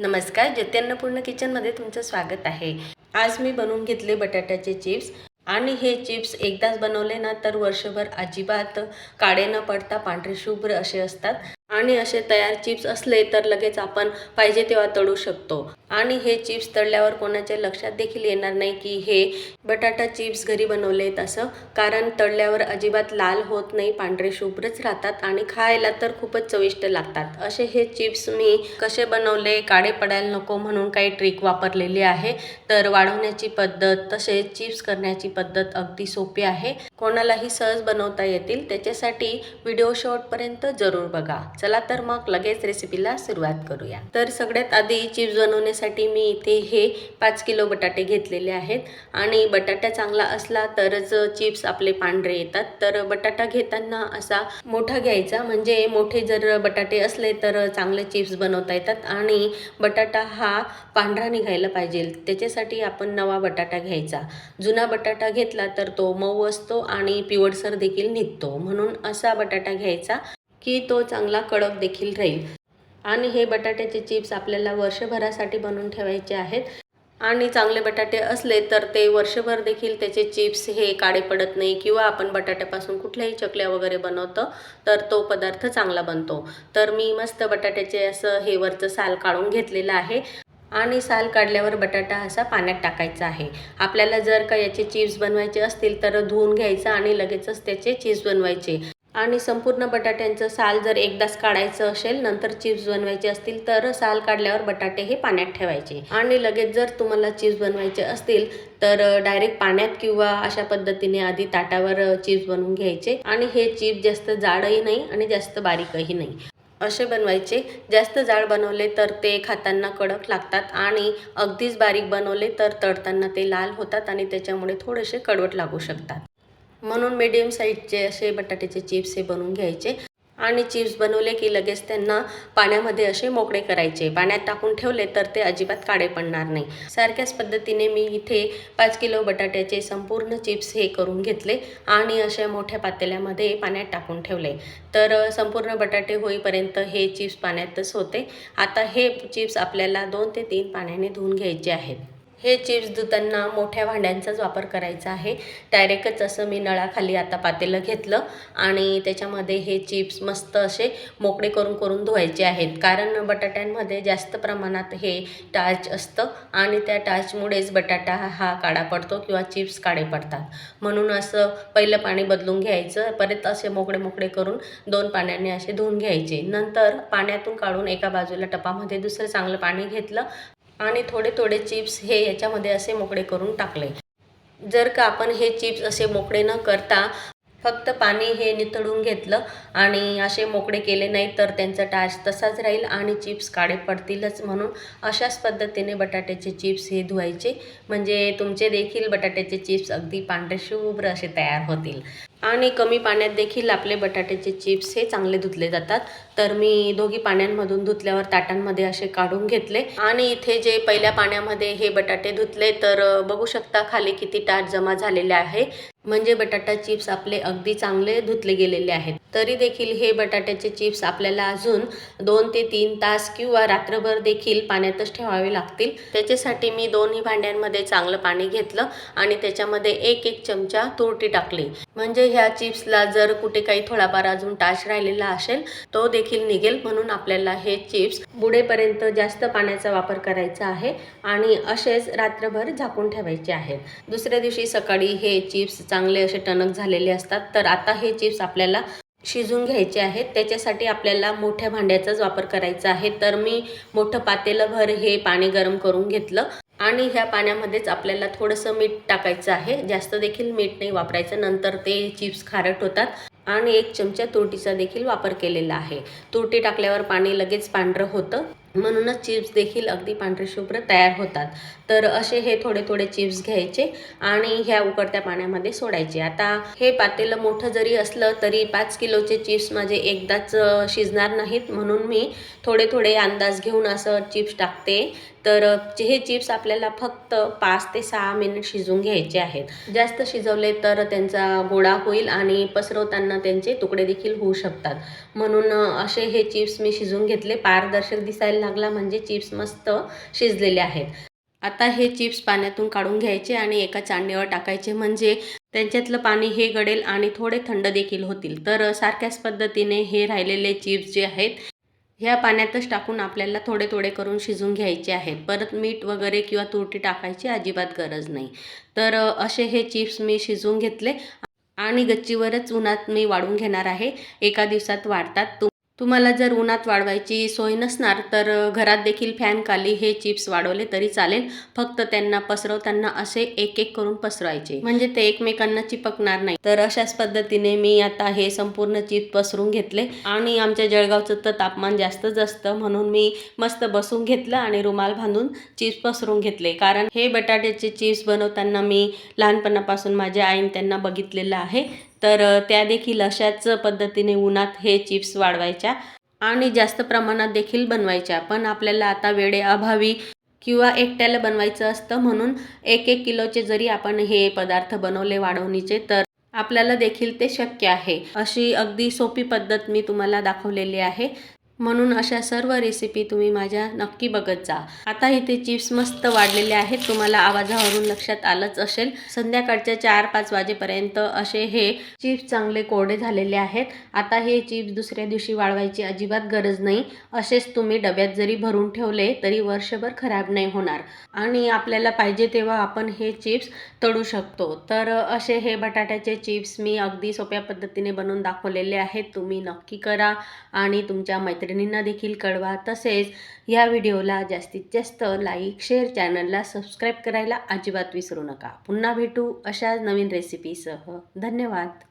नमस्कार जत्यन्नपूर्ण किचनमध्ये तुमचं स्वागत आहे. आज मी बनवून घेतले बटाट्याचे चिप्स आणि हे चिप्स एकदाच बनवले ना तर वर्षभर अजिबात काळे न पडता पांढरे शुभ्र असे असतात. आणि असे तयार चिप्स असले तर लगेच आपण पाहिजे तेव्हा तळू शकतो. आणि हे चिप्स तळल्यावर कोणाच्या लक्षात देखील येणार नाही की हे बटाटा चिप्स घरी बनवलेत असं कारण तळल्यावर अजिबात लाल होत नाही पांढरे शुभ्रच राहतात आणि खायला तर खूपच चविष्ट लागतात. असे हे चिप्स मी कसे बनवले काळे पडायला नको म्हणून काही ट्रिक वापरलेली आहे. तर वाढवण्याची पद्धत तसेच चिप्स करण्याची पद्धत अगदी सोपी आहे. कोणालाही सहज बनवता येतील त्याच्यासाठी व्हिडिओ शॉर्टपर्यंत जरूर बघा. चला तर मग लगेच रेसिपीला सुरुवात करूया. तर सगळ्यात आधी चिप्स बनवण्यासाठी मी इथे हे पाच किलो बटाटे घेतलेले आहेत. आणि बटाटा चांगला असला तरच चिप्स आपले पांढरे येतात. तर बटाटा घेताना असा मोठा घ्यायचा. म्हणजे मोठे जर बटाटे असले तर चांगले चिप्स बनवता येतात. आणि बटाटा हा पांढरा निघायला पाहिजे. त्याच्यासाठी आपण नवा बटाटा घ्यायचा. जुना बटाटा घेतला तर तो मऊ असतो आणि पिवळसर देखील निघतो. म्हणून असा बटाटा घ्यायचा. की तो चांगला कडक देखील राहील. आणि हे बटाट्याचे चिप्स आपल्याला वर्षभरासाठी बनवून ठेवायचे आहेत. आणि चांगले बटाटे असले तर ते वर्षभर देखील त्याचे चिप्स हे काळे पडत नाही किंवा आपण बटाट्यापासून कुठल्याही चकल्या वगैरे बनवतो तर तो पदार्थ चांगला बनतो. तर मी मस्त बटाट्याचे असं हे वरचं साल काढून घेतलेलं आहे. आणि साल काढल्यावर बटाटा असा पाण्यात टाकायचा आहे. आपल्याला जर का याचे चिप्स बनवायचे असतील तर धुवून घ्यायचं आणि लगेचच त्याचे चिप्स बनवायचे. आणि संपूर्ण बटाट्यांचं साल जर एकदाच काढायचं असेल नंतर चिप्स बनवायचे असतील तर साल काढल्यावर बटाटे हे पाण्यात ठेवायचे. आणि लगेच जर तुम्हाला चिप्स बनवायचे असतील तर डायरेक्ट पाण्यात किंवा अशा पद्धतीने आधी ताटावर चिप्स बनवून घ्यायचे. आणि हे चिप्स जास्त जाडही नाही आणि जास्त बारीकही नाही. असे बनवायचे. जास्त जाड बनवले तर ते खाताना कडक लागतात आणि अगदीच बारीक बनवले तर तळताना ते लाल होतात आणि त्याच्यामुळे थोडेसे कडवट लागू शकतात. म्हणून मीडियम साईजचे असे बटाट्याचे चिप्स हे बनवून घ्यायचे. आणि चिप्स बनवले की लगेच त्यांना पाण्यामध्ये असे मोकळे करायचे. पाण्यात टाकून ठेवले तर ते अजिबात काळे पडणार नाही. सारख्याच पद्धतीने मी इथे पाच किलो बटाट्याचे संपूर्ण चिप्स हे करून घेतले आणि अशा मोठ्या पातेल्यामध्ये पाण्यात टाकून ठेवले. तर संपूर्ण बटाटे होईपर्यंत हे चिप्स पाण्यातच होते. आता हे चिप्स आपल्याला दोन ते तीन पाण्याने धुवून घ्यायचे आहेत. हे चिप्स धुताना मोठ्या भांड्यांचाच वापर करायचा आहे. डायरेक्टच असं मी नळाखाली आता पातेलं घेतलं आणि त्याच्यामध्ये हे चिप्स मस्त असे मोकळे करून करून धुवायचे आहेत. कारण बटाट्यांमध्ये जास्त प्रमाणात हे टार्च असतं आणि त्या टार्चमुळेच बटाटा हा काळा पडतो किंवा चिप्स काळे पडतात. म्हणून असं पहिलं पाणी बदलून घ्यायचं परत असे मोकळे मोकळे करून दोन पाण्याने असे धुवून घ्यायचे. नंतर पाण्यातून काढून एका बाजूला टपामध्ये दुसरं चांगलं पाणी घेतलं आणि थोडे थोडे चिप्स हे याच्यामध्ये असे मोकळे करून टाकले. जर का आपण हे चिप्स असे मोकळे न करता फक्त पाणी हे निथळून घेतलं आणि असे मोकळे केले नाही तर त्यांचा टाच तसाच राहील आणि चिप्स काळे पडतीलच म्हणून अशाच पद्धतीने बटाट्याचे चिप्स हे धुवायचे. म्हणजे तुमचे देखील बटाट्याचे चिप्स अगदी पांढरे शुभ्र असे तयार होतील. आणि कमी पाण्यात देखील आपले बटाट्याचे चिप्स हे चांगले धुतले जातात. तर मी दोघी पाण्यांमधून धुतल्यावर ताटांमध्ये असे काढून घेतले. आणि इथे जे पहिल्या पाण्यामध्ये हे बटाटे धुतले तर बघू शकता खाली किती टाट जमा झालेले आहे. म्हणजे बटाटा चिप्स आपले अगदी चांगले धुतले गेलेले आहेत. तरी देखील हे बटाट्याचे चिप्स आपल्याला अजून दोन ते तीन तास किंवा रात्रभर देखील पाण्यातच ठेवावे लागतील. त्याच्यासाठी मी दोन्ही भांड्यांमध्ये चांगलं पाणी घेतलं आणि त्याच्यामध्ये एक एक चमचा तुरटी टाकली. म्हणजे ह्या चिप्सला जर कुठे काही थोडाफार अजून टाच राहिलेला असेल तो देखील निघेल म्हणून आपल्याला हे चिप्स बुडेपर्यंत जास्त पाण्याचा वापर करायचा आहे आणि असेच रात्रभर झाकून ठेवायचे आहेत. दुसऱ्या दिवशी सकाळी हे चिप्स चांगले असे टणक झालेले असतात तर आता हे चिप्स आपल्याला शिजून घ्यायचे आहेत. त्याच्यासाठी आपल्याला मोठ्या भांड्याचाच वापर करायचा आहे. तर मी मोठं पातेलं भर हे पाणी गरम करून घेतलं. आणि ह्या पाण्यामध्येच आपल्याला थोडंसं मीठ टाकायचं आहे. जास्त देखील मीठ नाही वापरायचं. नंतर ते चिप्स खारट होतात. आणि एक चमचा तुरटीचा देखील वापर केलेला आहे. तुरटी टाकल्यावर पाणी लगेच पांढरं होतं. म्हणूनच चिप्स देखील अगदी पांढरे शुभ्र तयार होतात. तर असे हे थोडे थोडे चिप्स घ्यायचे आणि ह्या उकडत्या पाण्यामध्ये सोडायचे. आता हे पातेलं मोठं जरी असलं तरी पाच किलोचे चिप्स माझे एकदाच शिजणार नाहीत. म्हणून मी थोडे थोडे अंदाज घेऊन असं चिप्स टाकते. तर हे चिप्स आपल्याला फक्त पाच ते सहा मिनिट शिजून घ्यायचे आहेत. जास्त शिजवले तर त्यांचा गोळा होईल आणि पसरवताना त्यांचे तुकडे देखील होऊ शकतात. म्हणून असे हे चिप्स मी शिजवून घेतले. पारदर्शक दिसायला लागला म्हणजे चिप्स मस्त शिजलेले आहेत. आता हे चिप्स पाण्यातून काढून घ्यायचे आणि एका चाळणीवर टाकायचे. म्हणजे त्यांच्यातलं पाणी हे गळेल आणि थोडे थंड देखील होतील. तर सारख्याच पद्धतीने हे राहिलेले चिप्स जे आहेत ह्या पाण्यातच टाकून आपल्याला थोडे थोडे करून शिजून घ्यायचे आहेत. परत मीठ वगैरे किंवा तुरटी टाकायची अजिबात गरज नाही. तर असे हे चिप्स मी शिजवून घेतले आणि गच्चीवरच उन्हात मी वाढून घेणार आहे. एका दिवसात वाढतात. तुम्हाला जर उन्हात वाढवायची सोय नसणार तर घरात देखील फॅनखाली हे चिप्स वाढवले तरी चालेल. फक्त त्यांना पसरवताना असे एक एक करून पसरवायचे. म्हणजे ते एकमेकांना चिपकणार नाही. तर अशाच पद्धतीने मी आता हे संपूर्ण चिप्स पसरून घेतले. आणि आमच्या जळगावचं तर तापमान जास्तच असतं म्हणून मी मस्त बसून घेतलं आणि रुमाल बांधून चिप्स पसरून घेतले. कारण हे बटाट्याचे चिप्स बनवताना मी लहानपणापासून माझ्या आईने त्यांना बघितलेलं आहे. तर त्या देखील अशाच पद्धतीने उन्हात हे चिप्स वाढवायच्या आणि जास्त प्रमाणात देखील बनवायच्या. पण आपल्याला आता वेळे अभावी किंवा एकट्याला बनवायचं असतं म्हणून एक एक किलोचे जरी आपण हे पदार्थ बनवले वाढवणीचे तर आपल्याला देखील ते शक्य आहे. अशी अगदी सोपी पद्धत मी तुम्हाला दाखवलेली आहे. म्हणून अशा सर्व रेसिपी तुम्ही माझ्या नक्की बघत जा. आता इथे चिप्स मस्त वाढलेले आहेत. तुम्हाला आवाजावरून लक्षात आलंच असेल. संध्याकाळच्या चार पाच वाजेपर्यंत असे हे चिप्स चांगले कोरडे झालेले आहेत. आता हे चिप्स दुसऱ्या दिवशी वाळवायची अजिबात गरज नाही. असेच तुम्ही डब्यात जरी भरून ठेवले तरी वर्षभर खराब नाही होणार. आणि आपल्याला पाहिजे तेव्हा आपण हे चिप्स तळू शकतो. तर असे हे बटाट्याचे चिप्स मी अगदी सोप्या पद्धतीने बनवून दाखवलेले आहेत. तुम्ही नक्की करा आणि तुमच्या मैत्रिणींना देखील कळवा. तसेच या व्हिडिओला जास्तीत जास्त लाईक शेअर चॅनलला सबस्क्राईब करायला अजिबात विसरू नका. पुन्हा भेटू अशा नवीन रेसिपीसह धन्यवाद.